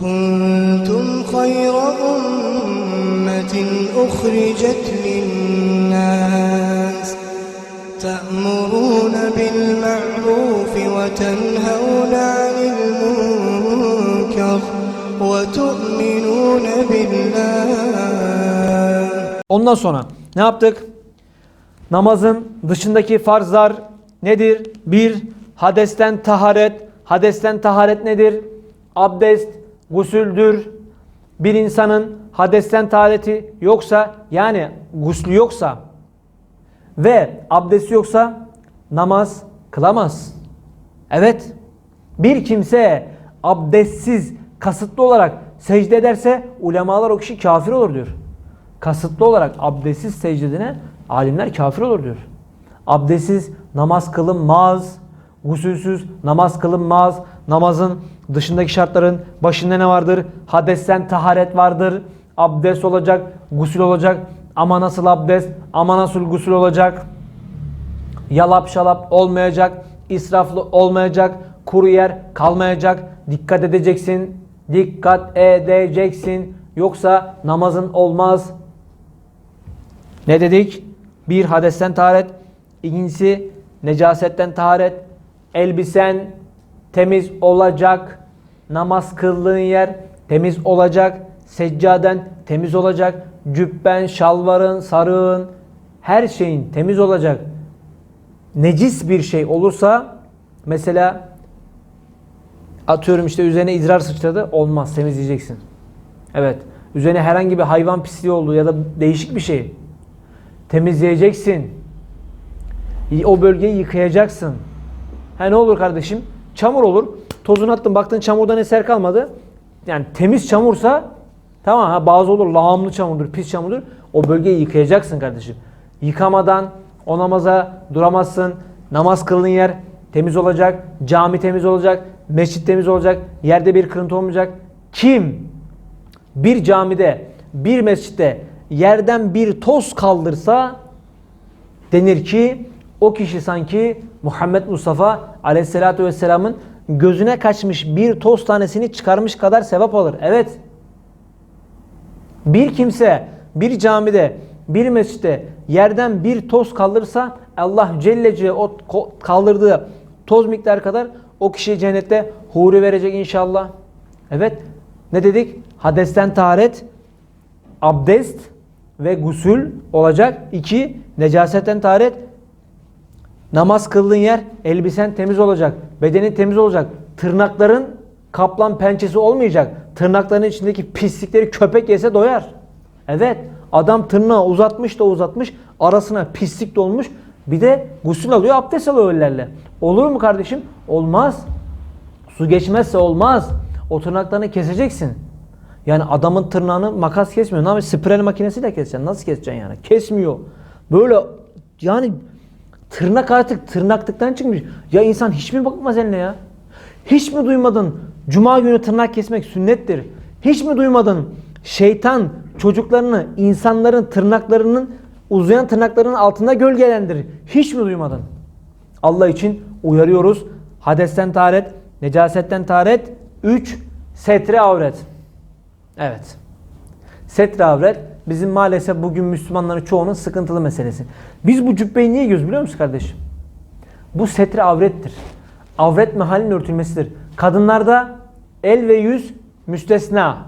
كنتم خير أمة أخرجت للناس تأمرون بالمعروف وتنهون عن المنكر وتؤمنون بالله Ondan sonra ne yaptık? Namazın dışındaki farzlar nedir? Bir, hadesten taharet. Hadesten taharet nedir? Abdest, gusüldür. Bir insanın hadesten tahareti yoksa yani guslü yoksa ve abdesti yoksa namaz kılamaz. Evet. Bir kimse abdestsiz kasıtlı olarak secde ederse ulemalar o kişi kafir olur diyor. Kasıtlı olarak abdestsiz secdedine alimler kafir olur diyor. Abdestsiz namaz kılınmaz. Gusülsüz namaz kılınmaz. Namazın dışındaki şartların başında ne vardır? Hadesten taharet vardır. Abdest olacak, gusül olacak. Ama nasıl abdest, ama nasıl gusül olacak? Yalap şalap olmayacak, israflı olmayacak, kuru yer kalmayacak. Dikkat edeceksin, dikkat edeceksin. Yoksa namazın olmaz. Ne dedik? Bir hadesten taharet, ikincisi necasetten taharet. Elbisen temiz olacak, namaz kıldığın yer temiz olacak, seccaden temiz olacak, cübben, şalvarın, sarığın, her şeyin temiz olacak necis bir şey olursa mesela atıyorum işte üzerine idrar sıçradı olmaz temizleyeceksin. Evet. Üzerine herhangi bir hayvan pisliği oldu ya da değişik bir şey temizleyeceksin. O bölgeyi yıkayacaksın. Ha ne olur kardeşim? Çamur olur. Tozunu attın baktın çamurdan eser kalmadı. Yani temiz çamursa tamam ha bazı olur lağımlı çamurdur, pis çamurdur. O bölgeyi yıkayacaksın kardeşim. Yıkamadan o namaza duramazsın. Namaz kıldığın yer temiz olacak, cami temiz olacak, mescit temiz olacak, yerde bir kırıntı olmayacak. Kim bir camide, bir mescitte yerden bir toz kaldırsa denir ki o kişi sanki Muhammed Mustafa Aleyhisselatü Vesselam'ın gözüne kaçmış bir toz tanesini çıkarmış kadar sevap alır. Evet. Bir kimse bir camide, bir mescitte yerden bir toz kaldırırsa Allah Celle Celle o kaldırdığı toz miktarı kadar o kişiye cennette huri verecek inşallah. Evet. Ne dedik? Hadesten taharet, abdest ve gusül olacak. İki, necasetten taharet, namaz kıldığın yer, elbisen temiz olacak, bedenin temiz olacak, tırnakların kaplan pençesi olmayacak. Tırnakların içindeki pislikleri köpek yese doyar. Evet, adam tırnağı uzatmış da uzatmış, arasına pislik dolmuş. Bir de gusül alıyor, abdest alıyor öylelerle. Olur mu kardeşim? Olmaz. Su geçmezse olmaz. O tırnaklarını keseceksin. Yani adamın tırnağını makas kesmiyor. Ne yapayım? Sprey makinesiyle keseceksin. Nasıl keseceksin yani? Kesmiyor. Böyle yani tırnak artık tırnaklıktan çıkmış. Ya insan hiç mi bakmaz eline ya? Hiç mi duymadın? Cuma günü tırnak kesmek sünnettir. Hiç mi duymadın? Şeytan çocuklarını, insanların tırnaklarının uzayan tırnaklarının altında gölgelendirir. Hiç mi duymadın? Allah için uyarıyoruz. Hadesten taharet, necasetten taharet. 3. Setre avret. Evet. Setre avret bizim maalesef bugün Müslümanların çoğunun sıkıntılı meselesi. Biz bu cübbeyi niye giyiyoruz biliyor musun kardeşim? Bu setre avrettir. Avret mehalin örtülmesidir. Kadınlarda el ve yüz müstesna.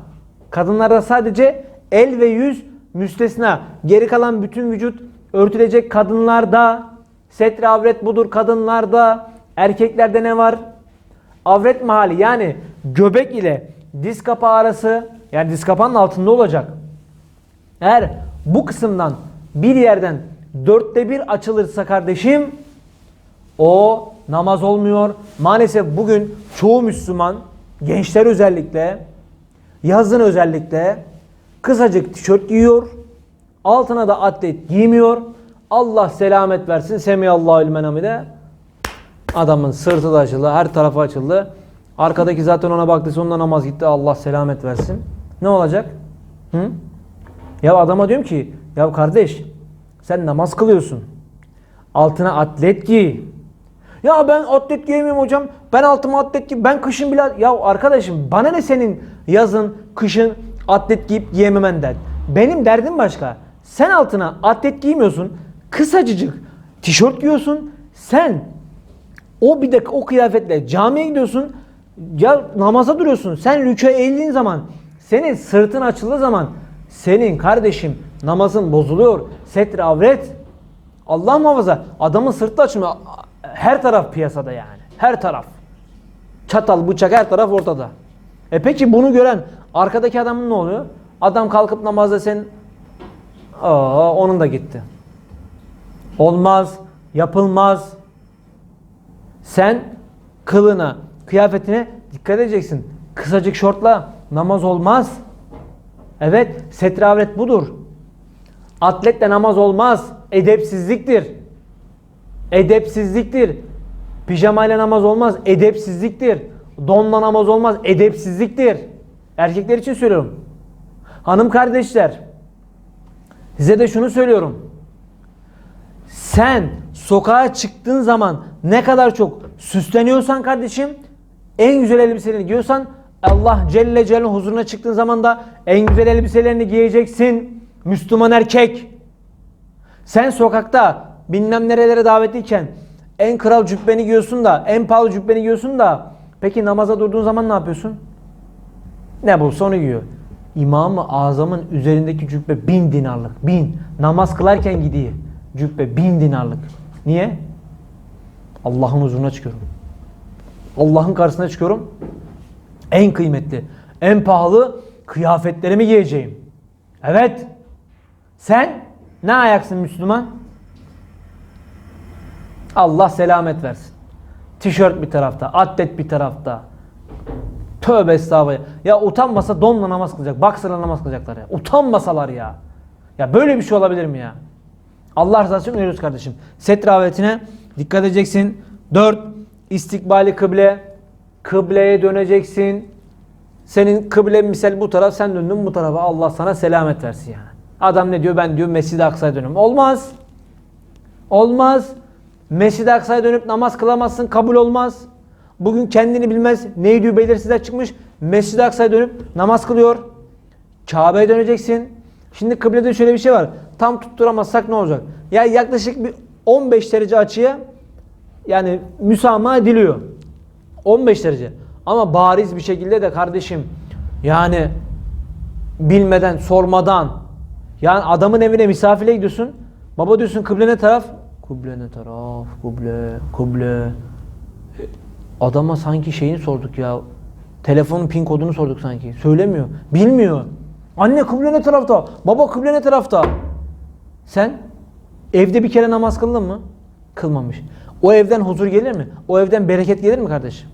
Kadınlarda sadece el ve yüz müstesna. Geri kalan bütün vücut örtülecek kadınlarda. Setre avret budur kadınlarda. Erkeklerde ne var? Avret mahali yani göbek ile diz kapağı arası yani diz kapağının altında olacak. Eğer bu kısımdan bir yerden dörtte bir açılırsa kardeşim o namaz olmuyor. Maalesef bugün çoğu Müslüman gençler özellikle yazın özellikle kısacık tişört giyiyor. Altına da atlet giymiyor. Allah selamet versin. Semiyallahu ilmen hamide. Adamın sırtı da açıldı. Her tarafı açıldı. Arkadaki zaten ona baktı. Sonunda namaz gitti. Allah selamet versin. Ne olacak? Hı? Ya adama diyorum ki ya kardeş sen namaz kılıyorsun. Altına atlet giy. Ya ben atlet giyemiyorum hocam. Ben altıma atlet giy. Ben kışın bile... Ya arkadaşım bana ne senin yazın, kışın atlet giyip giyememenden. Benim derdim başka. Sen altına atlet giymiyorsun. Kısacıcık tişört giyiyorsun. Sen o bir de o kıyafetle camiye gidiyorsun. Ya namaza duruyorsun. Sen rükûa eğildiğin zaman senin sırtın açıldığı zaman senin kardeşim namazın bozuluyor. Setre avret. Allah muhafaza adamın sırtı açmıyor. Her taraf piyasada yani. Her taraf. Çatal, bıçak her taraf ortada. E peki bunu gören arkadaki adamın ne oluyor? Adam kalkıp namazda sen Aa, onun da gitti. Olmaz, yapılmaz. Sen kılına, kıyafetine dikkat edeceksin. Kısacık şortla namaz olmaz. Evet, setre avret budur. Atletle namaz olmaz. Edepsizliktir. Edepsizliktir. Pijamayla namaz olmaz. Edepsizliktir. Donla namaz olmaz. Edepsizliktir. Erkekler için söylüyorum. Hanım kardeşler, size de şunu söylüyorum. Sen sokağa çıktığın zaman ne kadar çok süsleniyorsan kardeşim, en güzel elbiselerini giyiyorsan Allah Celle Celaluhu huzuruna çıktığın zaman da en güzel elbiselerini giyeceksin. Müslüman erkek. Sen sokakta bilmem nerelere davetliyken en kral cübbeni giyiyorsun da en pahalı cübbeni giyiyorsun da peki namaza durduğun zaman ne yapıyorsun? Ne bulsa onu giyiyor. İmam-ı Azam'ın üzerindeki cübbe bin dinarlık. Bin. Namaz kılarken gidiyor. Cübbe bin dinarlık. Niye? Allah'ın huzuruna çıkıyorum. Allah'ın karşısına çıkıyorum. En kıymetli, en pahalı kıyafetlerimi giyeceğim. Evet. Sen ne ayaksın Müslüman? Allah selamet versin. Tişört bir tarafta, atlet bir tarafta. Tövbe estağfurullah. Ya utanmasa donla namaz kılacak. Baksırla namaz kılacaklar ya. Utanmasalar ya. Ya böyle bir şey olabilir mi ya? Allah rızası için öneriyoruz kardeşim. Set ravetine dikkat edeceksin. 4. İstikbali kıble. Kıbleye döneceksin. Senin kıble misal bu taraf sen döndün bu tarafa. Allah sana selamet versin yani. Adam ne diyor? Ben diyor Mescid-i Aksa'ya dönüyorum. Olmaz. Olmaz. Mescid-i Aksa'ya dönüp namaz kılamazsın. Kabul olmaz. Bugün kendini bilmez. Neydi belirsizler çıkmış. Mescid-i Aksa'ya dönüp namaz kılıyor. Kabe'ye döneceksin. Şimdi kıblede şöyle bir şey var. Tam tutturamazsak ne olacak? Ya yaklaşık bir 15 derece açıya yani müsamaha ediliyor. 15 derece. Ama bariz bir şekilde de kardeşim yani bilmeden, sormadan yani adamın evine misafire gidiyorsun. Baba diyorsun kıble ne taraf? Kıble ne taraf? Kıble, kıble. Adama sanki şeyini sorduk ya. Telefonun pin kodunu sorduk sanki. Söylemiyor. Bilmiyor. Anne kıble ne tarafta? Baba kıble ne tarafta? Sen evde bir kere namaz kıldın mı? Kılmamış. O evden huzur gelir mi? O evden bereket gelir mi kardeşim?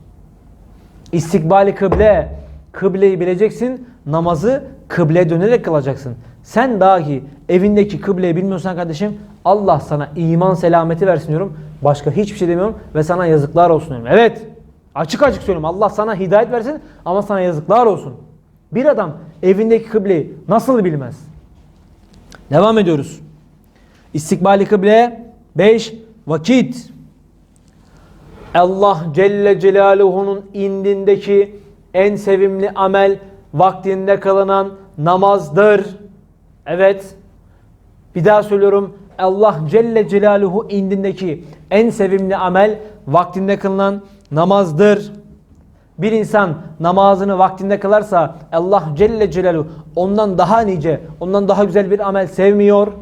İstikbali kıble. Kıbleyi bileceksin. Namazı kıbleye dönerek kılacaksın. Sen dahi evindeki kıbleyi bilmiyorsan kardeşim Allah sana iman selameti versin diyorum. Başka hiçbir şey demiyorum ve sana yazıklar olsun diyorum. Evet. Açık açık söylüyorum. Allah sana hidayet versin ama sana yazıklar olsun. Bir adam evindeki kıbleyi nasıl bilmez? Devam ediyoruz. İstikbali kıble 5 vakit. Allah Celle Celaluhu'nun indindeki en sevimli amel vaktinde kılınan namazdır. Evet. Bir daha söylüyorum. Allah Celle Celaluhu indindeki en sevimli amel vaktinde kılınan namazdır. Bir insan namazını vaktinde kılarsa Allah Celle Celaluhu ondan daha nice, ondan daha güzel bir amel sevmiyor.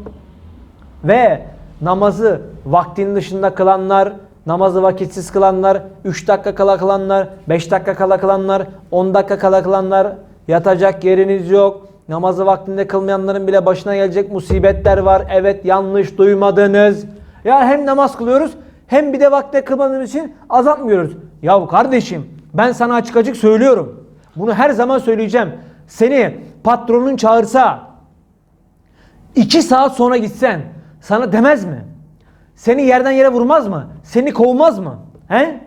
Ve namazı vaktin dışında kılanlar, namazı vakitsiz kılanlar, 3 dakika kala kılanlar, 5 dakika kala kılanlar, 10 dakika kala kılanlar, yatacak yeriniz yok. Namazı vaktinde kılmayanların bile başına gelecek musibetler var. Evet yanlış duymadınız. Ya hem namaz kılıyoruz hem bir de vakte kılmadığımız için azaltmıyoruz. Ya kardeşim ben sana açık açık söylüyorum. Bunu her zaman söyleyeceğim. Seni patronun çağırsa 2 saat sonra gitsen sana demez mi? Seni yerden yere vurmaz mı? Seni kovmaz mı? He?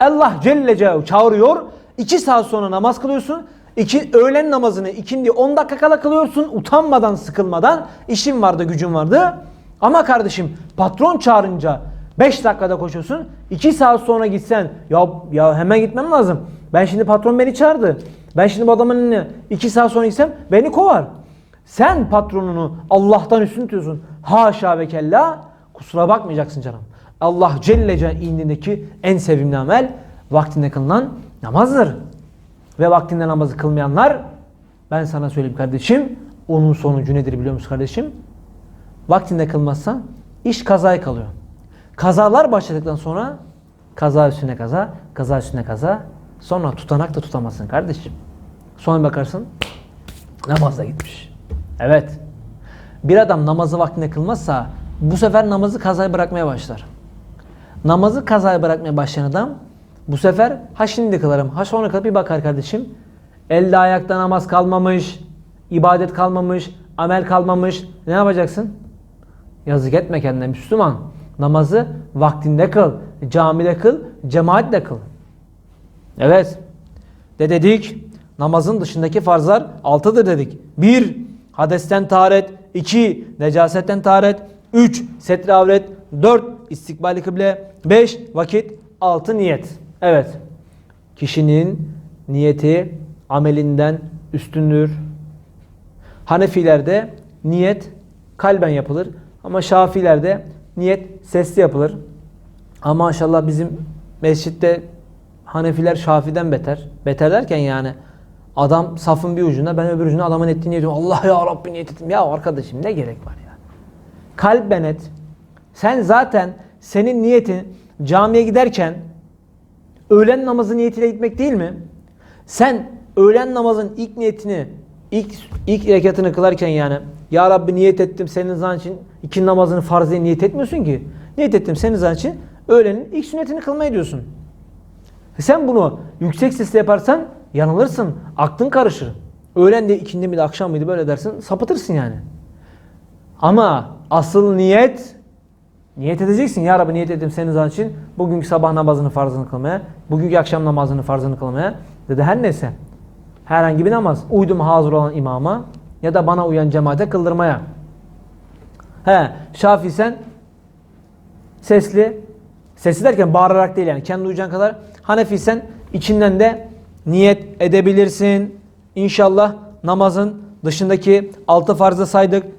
Allah Celle Celaluhu çağırıyor. 2 saat sonra namaz kılıyorsun. İki, öğlen namazını ikindi 10 dakika kala kılıyorsun. Utanmadan, sıkılmadan. işin vardı, gücün vardı. Ama kardeşim patron çağırınca 5 dakikada koşuyorsun. 2 saat sonra gitsen ya ya hemen gitmem lazım. Ben şimdi patron beni çağırdı. Ben şimdi bu adamın önüne 2 saat sonra gitsem beni kovar. Sen patronunu Allah'tan üstün tutuyorsun. Haşa ve kella kusura bakmayacaksın canım. Allah Celle indindeki en sevimli amel vaktinde kılınan namazdır. Ve vaktinde namazı kılmayanlar ben sana söyleyeyim kardeşim onun sonucu nedir biliyor musun kardeşim? Vaktinde kılmazsan iş kazaya kalıyor. Kazalar başladıktan sonra kaza üstüne kaza, kaza üstüne kaza. Sonra tutanak da tutamazsın kardeşim. Sonra bakarsın namaz da gitmiş. Evet. Bir adam namazı vaktinde kılmazsa bu sefer namazı kazaya bırakmaya başlar. Namazı kazaya bırakmaya başlayan adam bu sefer ha şimdi kılarım ha sonra kılarım bir bakar kardeşim. Elde ayakta namaz kalmamış, ibadet kalmamış, amel kalmamış. Ne yapacaksın? Yazık etme kendine Müslüman. Namazı vaktinde kıl, camide kıl, cemaatle kıl. Evet. De dedik namazın dışındaki farzlar altıdır dedik. 1. Hadesten taharet. 2. Necasetten taharet. 3. Setre avret. 4. istikbali kıble. 5. Vakit. 6. Niyet. Evet. Kişinin niyeti amelinden üstündür. Hanefilerde niyet kalben yapılır. Ama Şafilerde niyet sesli yapılır. Ama maşallah bizim mescitte Hanefiler Şafi'den beter. Beter derken yani adam safın bir ucunda ben öbür ucunda adamın ettiğini ediyorum. Allah ya Rabbi niyet ettim. Ya arkadaşım ne gerek var ya. Kalben et. Sen zaten senin niyetin camiye giderken öğlen namazı niyetiyle gitmek değil mi? Sen öğlen namazın ilk niyetini ilk ilk rekatını kılarken yani ya Rabbi niyet ettim senin zan için iki namazını farz diye niyet etmiyorsun ki. Niyet ettim senin zan için öğlenin ilk sünnetini kılmaya diyorsun. E Sen bunu yüksek sesle yaparsan yanılırsın. Aklın karışır. Öğlen de ikindi miydi akşam mıydı böyle dersin sapıtırsın yani. Ama asıl niyet niyet edeceksin. Ya Rabbi niyet ettim senin zaman için bugünkü sabah namazını farzını kılmaya, bugünkü akşam namazını farzını kılmaya dedi her neyse. Herhangi bir namaz. Uydum hazır olan imama ya da bana uyan cemaate kıldırmaya. He, Şafii sen sesli, sesli derken bağırarak değil yani kendi duyacağın kadar. Hanefi sen içinden de niyet edebilirsin. İnşallah namazın dışındaki altı farzı saydık.